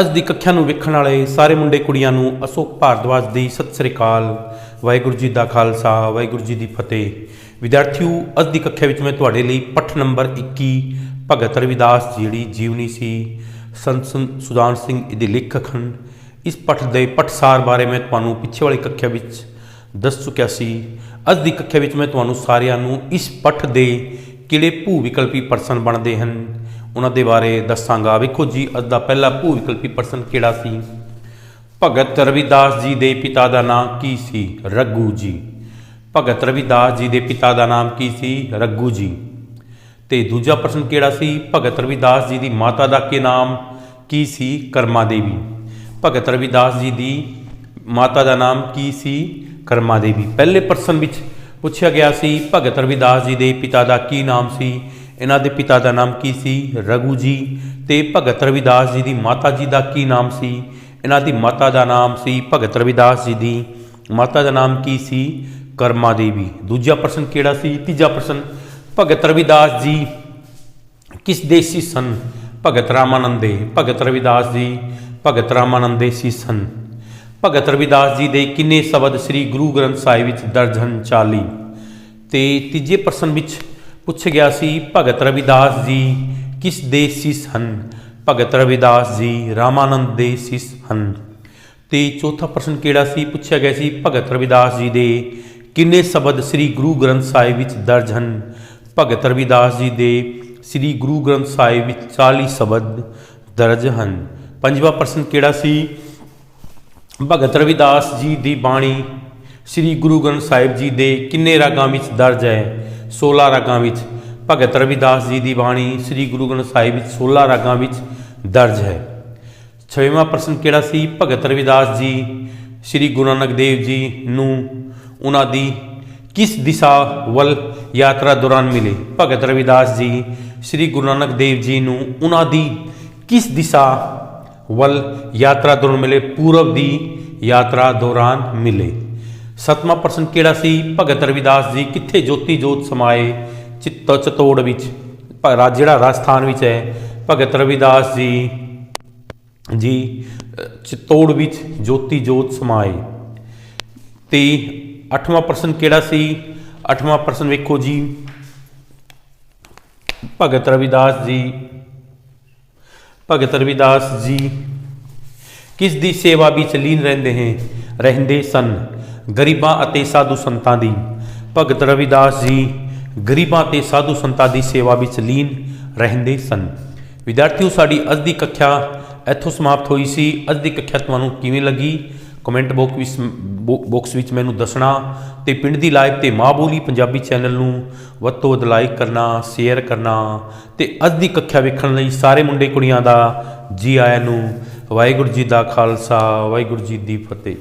ਅੱਜ ਦੀ ਕੱਖਿਆ ਨੂੰ ਵੇਖਣ ਵਾਲੇ ਸਾਰੇ ਮੁੰਡੇ ਕੁੜੀਆਂ ਨੂੰ ਅਸ਼ੋਕ ਭਾਰਦਵਾਜ ਦੀ ਸਤਿ ਸ੍ਰੀ ਅਕਾਲ, ਵਾਹਿਗੁਰੂ ਜੀ ਦਾ ਖਾਲਸਾ, ਵਾਹਿਗੁਰੂ ਜੀ ਦੀ ਫਤਿਹ। ਵਿਦਿਆਰਥੀਓ, ਅੱਜ ਦੀ ਕੱਖਿਆ ਵਿੱਚ ਮੈਂ ਤੁਹਾਡੇ ਲਈ ਪੱਠ ਨੰਬਰ 21 ਭਗਤ ਰਵਿਦਾਸ ਜਿਹੜੀ ਜੀਵਨੀ ਸੀ, ਸੰਤ ਸੁ- ਸੁਦਾਨ ਸਿੰਘ ਇਹਦੇ ਲੇਖਕ ਹਨ। ਇਸ ਪੱਠ ਦੇ ਪੱਠਸਾਰ ਬਾਰੇ ਮੈਂ ਤੁਹਾਨੂੰ ਪਿੱਛੇ ਵਾਲੀ ਕੱਖਿਆ ਵਿੱਚ ਦੱਸ ਚੁੱਕਿਆ ਸੀ। ਅੱਜ ਦੀ ਕੱਖਿਆ ਵਿੱਚ ਮੈਂ ਤੁਹਾਨੂੰ ਸਾਰਿਆਂ ਨੂੰ ਇਸ ਪੱਠ ਦੇ ਕਿਹੜੇ ਭੂ ਵਿਕਲਪੀ ਪਰਸਨ ਬਣਦੇ ਹਨ ਉਹਨਾਂ ਦੇ ਬਾਰੇ ਦੱਸਾਂਗਾ। ਵੇਖੋ ਜੀ, ਅੱਜ ਦਾ ਪਹਿਲਾ ਭੂ ਵਿਕਲਪੀ ਪਰਸਨ ਕਿਹੜਾ ਸੀ? ਭਗਤ ਰਵਿਦਾਸ ਜੀ ਦੇ ਪਿਤਾ ਦਾ ਨਾਮ ਕੀ ਸੀ? ਰੱਗੂ ਜੀ। ਭਗਤ ਰਵਿਦਾਸ ਜੀ ਦੇ ਪਿਤਾ ਦਾ ਨਾਮ ਕੀ ਸੀ? ਰੱਗੂ ਜੀ। ਤੇ ਦੂਜਾ ਪ੍ਰਸ਼ਨ ਕਿਹੜਾ ਸੀ? ਭਗਤ ਰਵਿਦਾਸ ਜੀ ਦੀ ਮਾਤਾ ਦਾ ਕੀ ਨਾਮ? ਕੀ ਸੀ? ਕਰਮਾ ਦੇਵੀ। ਭਗਤ ਰਵਿਦਾਸ ਜੀ ਦੀ ਮਾਤਾ ਦਾ ਨਾਮ ਕੀ ਸੀ? ਕਰਮਾ ਦੇਵੀ। ਪਹਿਲੇ ਪ੍ਰਸ਼ਨ ਵਿੱਚ ਪੁੱਛਿਆ ਗਿਆ ਸੀ, ਭਗਤ ਰਵਿਦਾਸ ਜੀ ਦੇ ਪਿਤਾ ਦਾ ਕੀ ਨਾਮ ਸੀ? ਇਹਨਾਂ ਦੇ ਪਿਤਾ ਦਾ ਨਾਮ ਕੀ ਸੀ? ਰਘੂ ਜੀ ਤੇ ਭਗਤ ਰਵਿਦਾਸ ਜੀ ਦੀ ਮਾਤਾ ਜੀ ਦਾ ਕੀ ਨਾਮ ਸੀ? ਇਹਨਾਂ ਦੀ ਮਾਤਾ ਦਾ ਨਾਮ ਸੀ ਭਗਤ ਰਵਿਦਾਸ ਜੀ ਦੀ। ਮਾਤਾ ਦਾ ਨਾਮ ਕੀ ਸੀ? ਕਰਮਾ ਦੇਵੀ। ਦੂਜਾ ਪ੍ਰਸ਼ਨ ਕਿਹੜਾ ਸੀ? ਤੀਜਾ ਪ੍ਰਸ਼ਨ, ਭਗਤ ਰਵਿਦਾਸ ਜੀ ਕਿਸ ਦੇਸੀ ਸਨ? ਭਗਤ ਰਾਮਾਨੰਦ ਦੇ। ਭਗਤ ਰਵਿਦਾਸ ਜੀ, ਭਗਤ ਰਾਮਾਨੰਦ ਦੇ ਸੀ ਸਨ। ਭਗਤ ਰਵਿਦਾਸ ਜੀ ਦੇ ਕਿੰਨੇ ਸ਼ਬਦ ਸ੍ਰੀ ਗੁਰੂ ਗ੍ਰੰਥ ਸਾਹਿਬ ਵਿੱਚ ਦਰਜ ਹਨ? 40 ਤੇ ਤੀਜੇ ਪ੍ਰਸ਼ਨ ਵਿੱਚ ਪੁੱਛਿਆ ਗਿਆ ਸੀ, ਭਗਤ ਰਵਿਦਾਸ ਜੀ ਕਿਸ ਦੇ ਸਿਸ ਹਨ? ਭਗਤ ਰਵਿਦਾਸ ਜੀ, ਰਾਮਾਨੰਦ ਦੇ ਸਿਸ ਹਨ। ਤੇ ਚੌਥਾ ਪ੍ਰਸ਼ਨ ਕਿਹੜਾ ਸੀ? ਪੁੱਛਿਆ ਗਿਆ ਸੀ, ਭਗਤ ਰਵਿਦਾਸ ਜੀ ਦੇ ਕਿੰਨੇ ਸ਼ਬਦ ਸ੍ਰੀ ਗੁਰੂ ਗ੍ਰੰਥ ਸਾਹਿਬ ਵਿੱਚ ਦਰਜ ਹਨ? ਭਗਤ ਰਵਿਦਾਸ ਜੀ ਦੇ ਸ੍ਰੀ ਗੁਰੂ ਗ੍ਰੰਥ ਸਾਹਿਬ ਵਿੱਚ 40 ਸ਼ਬਦ ਦਰਜ ਹਨ। ਪੰਜਵਾਂ ਪ੍ਰਸ਼ਨ ਕਿਹੜਾ ਸੀ? ਭਗਤ ਰਵਿਦਾਸ ਜੀ ਦੀ ਬਾਣੀ ਸ੍ਰੀ ਗੁਰੂ ਗ੍ਰੰਥ ਸਾਹਿਬ ਜੀ ਦੇ ਕਿੰਨੇ ਰਾਗਾਂ ਵਿੱਚ ਦਰਜ ਹੈ? 16 ਰਾਗਾਂ ਵਿੱਚ। ਭਗਤ ਰਵਿਦਾਸ ਜੀ ਦੀ ਬਾਣੀ ਸ੍ਰੀ ਗੁਰੂ ਗ੍ਰੰਥ ਸਾਹਿਬ ਵਿੱਚ 16 ਰਾਗਾਂ ਵਿੱਚ ਦਰਜ ਹੈ। ਛੇਵਾਂ ਪ੍ਰਸ਼ਨ ਕਿਹੜਾ ਸੀ? ਭਗਤ ਰਵਿਦਾਸ ਜੀ, ਸ੍ਰੀ ਗੁਰੂ ਨਾਨਕ ਦੇਵ ਜੀ ਨੂੰ ਉਹਨਾਂ ਦੀ ਕਿਸ ਦਿਸ਼ਾ ਵੱਲ ਯਾਤਰਾ ਦੌਰਾਨ ਮਿਲੇ? ਭਗਤ ਰਵਿਦਾਸ ਜੀ, ਸ੍ਰੀ ਗੁਰੂ ਨਾਨਕ ਦੇਵ ਜੀ ਨੂੰ ਉਹਨਾਂ ਦੀ ਕਿਸ ਦਿਸ਼ਾ ਵੱਲ ਯਾਤਰਾ ਦੌਰਾਨ ਮਿਲੇ? ਪੂਰਬ ਦੀ ਯਾਤਰਾ ਦੌਰਾਨ ਮਿਲੇ। ਸਤਵਾਂ ਪ੍ਰਸ਼ਨ ਕਿਹੜਾ ਸੀ? ਭਗਤ ਰਵਿਦਾਸ ਜੀ ਕਿੱਥੇ ਜੋਤੀ ਜੋਤ ਸਮਾਏ? ਚਿੱਤ ਚਤੋੜ ਵਿੱਚ ਭ- ਰਾ- ਜਿਹੜਾ ਰਾਜਸਥਾਨ ਵਿੱਚ ਹੈ ਭਗਤ ਰਵਿਦਾਸ ਜੀ ਜੀ ਅ, ਚਿੱਤੌੜ ਵਿੱਚ ਜੋਤੀ ਜੋਤ ਸਮਾਏ। ਤੇ ਅੱਠਵਾਂ ਪ੍ਰਸ਼ਨ ਕਿਹੜਾ ਸੀ? ਅੱਠਵਾਂ ਪ੍ਰਸ਼ਨ ਵੇਖੋ ਜੀ। ਭਗਤ ਰਵਿਦਾਸ ਜੀ ਭਗਤ ਰਵਿਦਾਸ ਜੀ ਕਿਸ ਦੀ ਸੇਵਾ ਵਿੱਚ ਲੀਨ ਰਹਿੰਦੇ ਹਨ ਰਹਿੰਦੇ ਸਨ। ਗਰੀਬਾਂ ਅਤੇ ਸਾਧੂ ਸੰਤਾਂ ਦੀ। ਭਗਤ ਰਵਿਦਾਸ ਜੀ ਗਰੀਬਾਂ ਤੇ ਸਾਧੂ ਸੰਤਾਂ ਦੀ ਸੇਵਾ ਵਿੱਚ ਲੀਨ ਰਹਿੰਦੇ ਸਨ। ਵਿਦਿਆਰਥੀਓ, ਸਾਡੀ ਅੱਜ ਦੀ ਕੱਖਿਆ ਇੱਥੋਂ ਸਮਾਪਤ ਹੋਈ ਸੀ। ਅੱਜ ਦੀ ਕੱਖਿਆ ਤੁਹਾਨੂੰ ਕਿਵੇਂ ਲੱਗੀ? ਕਮੈਂਟ ਬਾਕਸ ਵਿੱਚ ਬਾਕਸ ਵਿੱਚ ਮੈਨੂੰ ਦੱਸਣਾ ਤੇ ਪਿੰਡ ਦੀ ਲਾਈਵ ਤੇ ਮਾਂ ਬੋਲੀ ਪੰਜਾਬੀ ਚੈਨਲ ਨੂੰ ਵੱਧ ਤੋਂ ਵੱਧ ਲਾਈਕ ਕਰਨਾ, ਸ਼ੇਅਰ ਕਰਨਾ ਤੇ ਅੱਜ ਦੀ ਕੱਖਿਆ ਵੇਖਣ ਲਈ ਸਾਰੇ ਮੁੰਡੇ ਕੁੜੀਆਂ ਦਾ ਜੀ ਆਇਆਂ ਨੂੰ ਵਾਹਿਗੁਰੂ ਜੀ ਦਾ ਖਾਲਸਾ, ਵਾਹਿਗੁਰੂ ਜੀ ਦੀ ਫਤਿਹ।